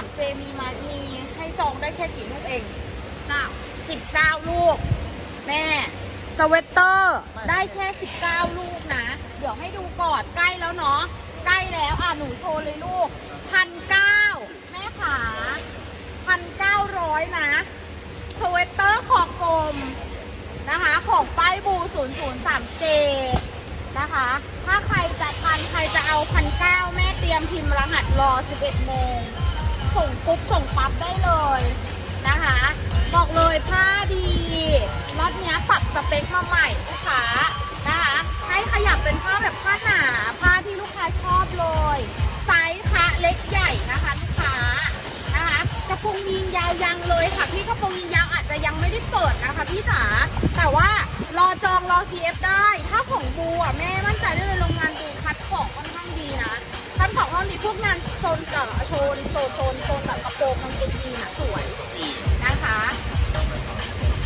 3 j มีมามีให้จองได้แค่กี่ลูกเองเก้า19ลูก แม่สเวตเตอร์ได้แค่19ลูกนะ เดี๋ยวให้ดูก่อนใกล้แล้วเนาะใกล้แล้วอะหนูโชว์เลยลูกพันเก้าแม่ขาพันเก้าร้อยนะสเวตเตอร์ขอบกลมนะคะของป้ายบู 003J นะคะ ถ้าใครจะทันใครจะเอาพันเก้าแม่เตรียมพิมพ์รหัสรอ 11 โมง ส่งปุ๊บส่งปั๊บได้เลยนะคะ บอกเลยผ้าดีรถเนี้ยปรับสเปคมาใหม่ลูกค้านะคะ ให้ขยับเป็นผ้าแบบผ้าหนาผ้าที่ลูกค้าชอบเลย ไซส์คะเล็กใหญ่นะคะลูกค้านะคะกระโปรงยีนยาวยังเลยค่ะพี่กระโปรงยีนยาวอาจจะยังไม่ได้เปิดนะคะพี่จ๋าแต่ว่ารอจองรอ CF ได้ ถ้าของบูอะแม่มั่นใจได้เลยโรง อนมีพวกงานโซนเอ่อโซนโซนโซนโซนแบบกระโปรงกางเกงยีนอะสวยนะคะ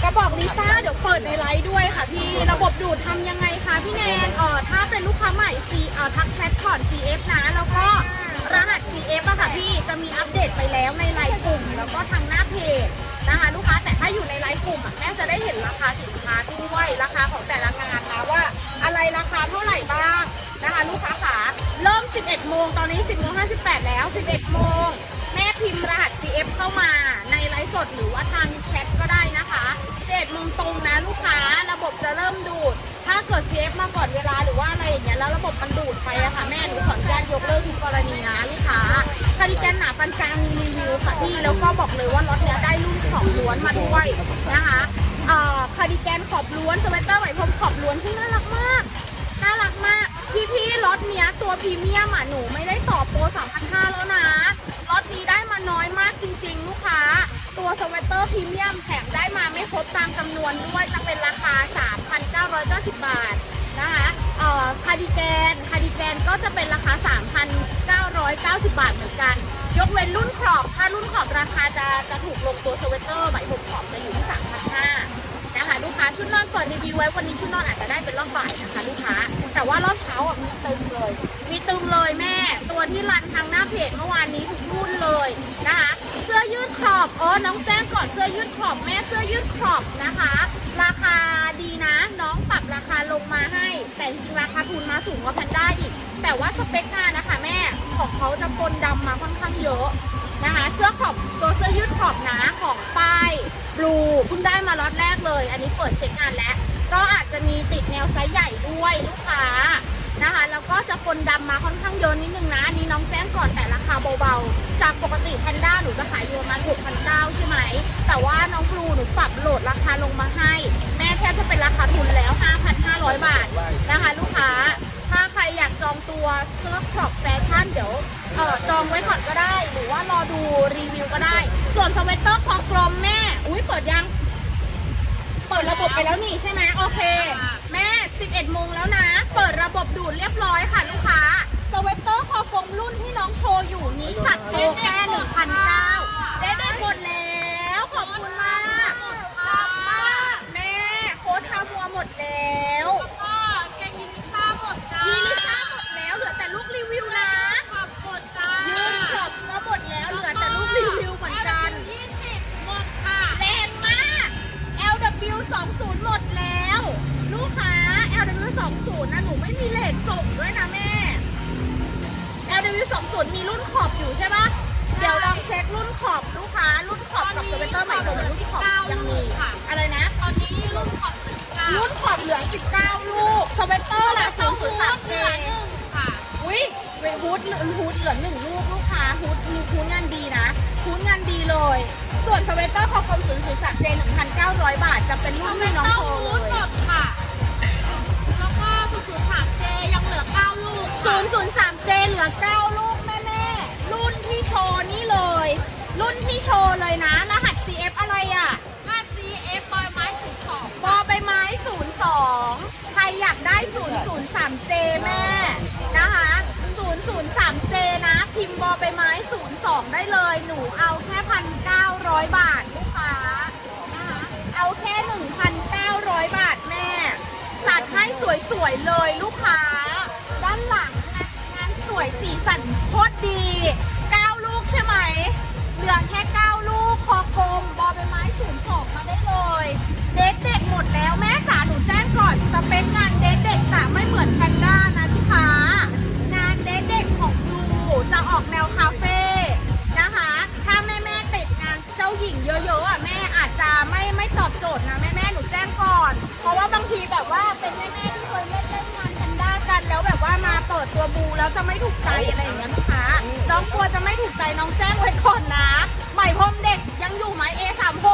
กระบอกลิซ่าเดี๋ยวเปิดในไลฟ์ด้วยค่ะพี่ระบบดูดทำยังไงคะพี่แนนเอ่อถ้าเป็นลูกค้าใหม่ C เอ่อทักแชทก่อน CF นะ แล้วก็รหัส CF อะค่ะพี่จะมีอัปเดตไปแล้วในไลน์กลุ่ม แล้วก็ทางหน้าเพจนะคะลูกค้าแต่ถ้าอยู่ในไลน์กลุ่มอะแม่จะได้เห็นราคาสินค้าด้วยราคาของแต่ละงานนะว่า อะไรราคาเท่าไหร่บ้าง นะคะลูกค้าขาเริ่ม 11 โมงตอนนี้ 10โมง58 แล้ว 11 โมง แม่พิมพ์รหัส CF เข้ามาในไลฟ์สดหรือว่าทางแชทก็ได้นะคะ11โมงตรงนะลูกค้าระบบจะเริ่มดูด ถ้าเกิด CF มาก่อนเวลาหรือว่าอะไรอย่างเงี้ยแล้วระบบมันดูดไปอะค่ะแม่หนูขออนุญาตยกเลิกทุกกรณีนะลูกค้าคาริแกนหนาปานกลางมีรีวิวค่ะพี่แล้วก็บอกเลยว่ารถเนี้ยได้รุ่นของล้วนมาด้วยนะคะเอ่อคาริแกนขอบล้วนสเวตเตอร์ไหมพรมขอบล้วนซึ่งน่ารักมาก น่ารักมาก พี่พี่ๆรถเนี้ยตัวพรีเมียมอะหนูไม่ได้ต่อโปร3,500แล้วนะรถนี้ได้มาน้อยมากจริง ๆ ลูกค้า ตัวสเวตเตอร์พรีเมียมแถมได้มาไม่ครบตามจำนวนด้วยจะเป็นราคา 3,990 บาทนะคะเอ่อคาร์ดิแกนคาร์ดิแกนก็จะเป็นราคา 3,990 บาทเหมือนกัน ยกเว้นรุ่นขอบ ถ้ารุ่นขอบราคาจะจะถูกลงตัวสเวตเตอร์ใบหกขอบจะอยู่ที่ 3,500 ชุดนอนเปิดรีวิวไว้วันนี้ชุดนอนอาจจะได้เป็นรอบบ่ายนะคะลูกค้า แต่ว่ารอบเช้าอะมีตึมเลย มีตึมเลยแม่ ตัวที่รันทางหน้าเพจเมื่อวานนี้ทุกรุ่นเลยนะคะ เสื้อยืดขอบเออน้องแจ้งก่อนเสื้อยืดขอบแม่เสื้อยืดขอบนะคะ ราคาดีนะน้องปรับราคาลงมาให้ แต่จริงราคาทุนมาสูงกว่าแพนด้าอีก แต่ว่าสเปคงานนะคะแม่ของเขาจะปนดำมาค่อนข้างเยอะ นะคะเสื้อขอบตัวเสื้อยืดขอบหนาของป้ายบลูเพิ่งได้มาล็อตแรกเลย อันนี้เปิดเช็คงานแล้ว ก็อาจจะมีติดแนวไซส์ใหญ่ด้วยลูกค้านะคะแล้วก็จะปนดำมาค่อนข้างเยอะนิดนึงนะอันนี้น้องแจ้งก่อนแต่ราคาเบาๆ จากปกติแพนด้าหนูจะขายอยู่ประมาณ6,900ใช่ไหม แต่ว่าน้องบลูหนูปรับโหลดราคาลงมาให้ แม่แทบจะเป็นราคาทุนแล้ว 5,500 บาทนะคะ ลูกค้า ถ้าใครอยากจองตัวเสื้อครอบแฟชั่นเดี๋ยว อองไว้ก่อนก็ได้ หรือว่ารอดูรีวิวก็ได้ ส่วนสเวตเตอร์คอกลมแม่ อุ้ยเปิดยัง เปิดระบบไปแล้วนี่ใช่ไหมโอเค แม่ 11โมงแล้วนะ เปิดระบบดูดเรียบร้อยค่ะลูกค้า สเวตเตอร์คอกลมรุ่นที่น้องโชว์อยู่นี้จัดโปรแค่1,900 20นะหนูไม่มีเลทส่งด้วยนะแม่ LW 20มีรุ่นขอบอยู่ใช่ปะเดี๋ยวลองเช็ครุ่นขอบลูกค้า รุ่นขอบกับสเวตเตอร์ใหม่ผมรุ่นขอบยังมีอะไรนะ ตอนนี้รุ่นขอบคุณจ้ารุ่นขอบเหลือ 19 ลูกสเวตเตอร์ละ003 J ค่ะอุ้ยเวฮูดเหลือฮูดเหลือหนึ่งลูกลูกค้าฮูดฮูดฮูดงานดีนะฮูดงานดีเลย ส่วนสเวตเตอร์คอกลม0 0 3 J 1,900 บาท จะเป็นรุ่นที่น้องโชว์เลย ลูกค่ะ003 J เหลือ9ลูกแม่แม่ๆรุ่นที่โชว์นี่เลย รุ่นที่โชว์เลยนะ รหัส CF อะไรอะ ห้า CF บอยไม้สิบสองบอใบไม้ 02 ใครอยากได้ 003J แม่ นะคะ 003J นะ พิมพ์บอใบไม้ 02 ได้เลย หนูเอาแค่1,900บาทลูกค้านะคะเอาแค่ 1,900 บาทแม่ จัดให้สวยๆเลยลูกค้าด้ วยสีสันโคตรดี 9 ลูกใช่ไหม เหลือแค่ 9 ลูกคอกลมบอใบไม้ศูนย์สองมาได้เลย เด็กเด็กหมดแล้วแม่จ๋าหนูแจ้งก่อนสเปคงานเด็กเด็กจะไม่เหมือนแพนด้านะลูกค้างานเด็กเด็กของดูจะออกแนวคาเฟ่นะคะ ถ้าแม่แม่ติดงานเจ้าหญิงเยอะๆอะแม่อาจจะไม่ไม่ตอบโจทย์นะแม่แม่หนูแจ้งก่อน เพราะว่าบางทีแบบว่าเป็นแม่แม่ แล้วแบบว่ามาเปิดตัวบูแล้วจะไม่ถูกใจอะไรอย่างเงี้ยลูกค้าน้องกลัวจะไม่ถูกใจน้องแจ้งไว้ก่อนนะ ใหม่พรมเด็กยังอยู่ไหม A36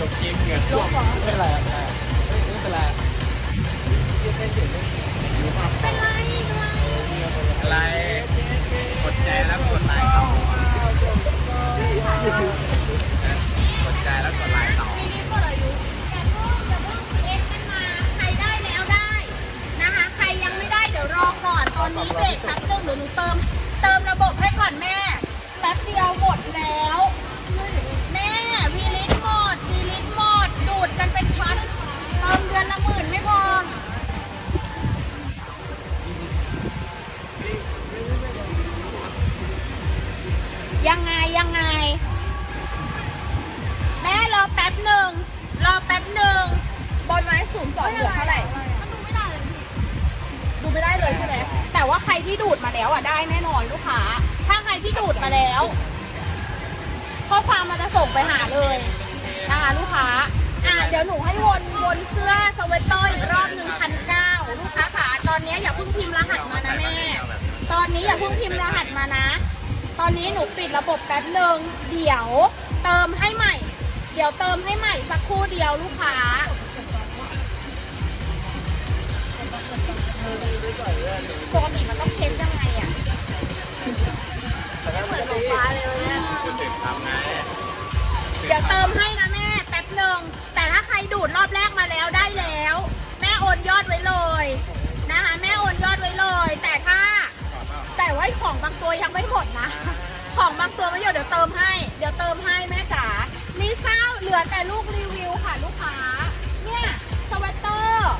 จบเกมเหงื่อท่วมไม่เป็นไรไม่เป็นไรไม่เป็นไรเต้นเฉยๆอยู่ห้ามเป็นไรเป็นไรอะไรกดใจแล้วกดไลค์ต่อกดใจแล้วกดไลค์ต่อมีลิฟต์หมดอายุอย่าเพิ่งอย่าเพิ่ง CX กันมา ใครได้แล้วได้นะคะ ใครยังไม่ได้เดี๋ยวรอก่อน ตอนนี้เบรกแป๊บนึงเดี๋ยวหนูเติม เติมระบบให้ก่อนแม่ แป๊บเดียวหมดแล้ว ศูนย์สองเหลือเท่าไหร่มันดูไม่ได้เลยพี่ดูไม่ได้เลยใช่ไหมแต่ว่าใครที่ดูดมาแล้วอะได้แน่นอนลูกค้า ถ้าใครที่ดูดมาแล้วข้อความมันจะส่งไปหาเลยนะคะลูกค้า อะเดี๋ยวหนูให้วนวนเสื้อสเวตเตอร์อีกรอบหนึ่งพันเก้าลูกค้าค่ะตอนนี้อย่าเพิ่งพิมพ์รหัสมานะแม่ ตอนนี้อย่าเพิ่งพิมพ์รหัสมานะ ตอนนี้หนูปิดระบบแป๊บหนึ่งเดี๋ยวเติมให้ใหม่ เดี๋ยวเติมให้ใหม่สักครู่เดียวลูกค้า ปกติมันต้องเช็คยังไงอะแต่ก็เหมือนของฟ้าเลยเนี่ยจะถึงทำไงเดี๋ยวเติมให้นะแม่แป๊บหนึ่งแต่ถ้าใครดูดรอบแรกมาแล้วได้แล้ว แม่โอนยอดไว้เลยนะคะ แม่โอนยอดไว้เลย แต่ถ้า แต่ว่าของบางตัวยังไม่หมดนะ ของบางตัวไม่หมดเดี๋ยวเติมให้ เดี๋ยวเติมให้แม่จ๋าลิซ่าเหลือแต่ลูกรีวิวค่ะลูกค้าเนี่ยสเวตเตอร์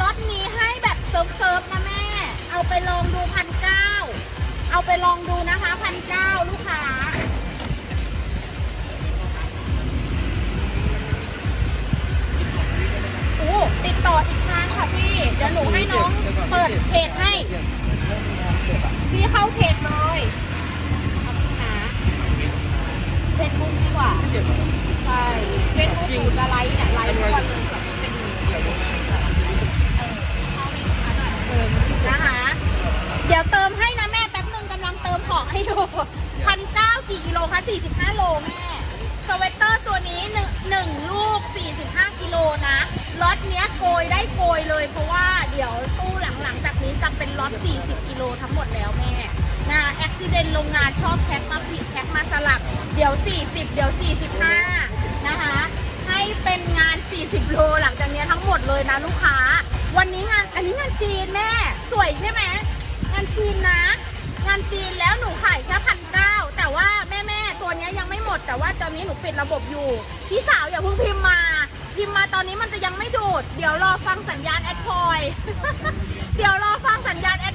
ล็อตนี้ให้แบบ เซิร์ฟเซิร์ฟนะแม่ เอาไปลองดูพันเก้าเอาไปลองดูนะคะพันเก้าลูกค้า โอ้ติดต่ออีกทางค่ะพี่ เดี๋ยวหนูให้น้องเปิดเพจให้ พี่เข้าเพจเลยหาเฟซบุ๊กดีกว่า ใช่เฟซบุ๊กหนูจะไลฟ์เนี่ยไลฟ์ทุกวันเลย องให้ดูพันเก้ากี่กิโลคะ45โลแม่สเวตเตอร์ตัวนี้หนึ่งหนึ่งลูก45กิโลนะล็อตเนี้ยโกยได้โกยเลย เพราะว่าเดี๋ยวตู้หลังๆจากนี้จะเป็นล็อต40กิโลทั้งหมดแล้วแม่นะอุบิเหตุโรงงานชอบแพ็คมาผิดแพ็คมาสลับ เดี๋ยว 40 เดี๋ยว 45 นะคะ ให้เป็นงาน 40 โลหลังจากเนี้ยทั้งหมดเลยนะลูกค้า วันนี้งานอันนี้งานจีนแม่ สวยใช่ไหม งานจีนนะ งานจีนแล้วหนูขายแค่พันเก้าแต่ว่าแม่แม่ตัวเนี้ยยังไม่หมด แต่ว่าตอนนี้หนูปิดระบบอยู่ พี่สาวอย่าเพิ่งพิมพ์มา พิมพ์มาตอนนี้มันจะยังไม่ดูด เดี๋ยวรอฟังสัญญาณแอดพอย เดี๋ยวรอฟังสัญญาณแอด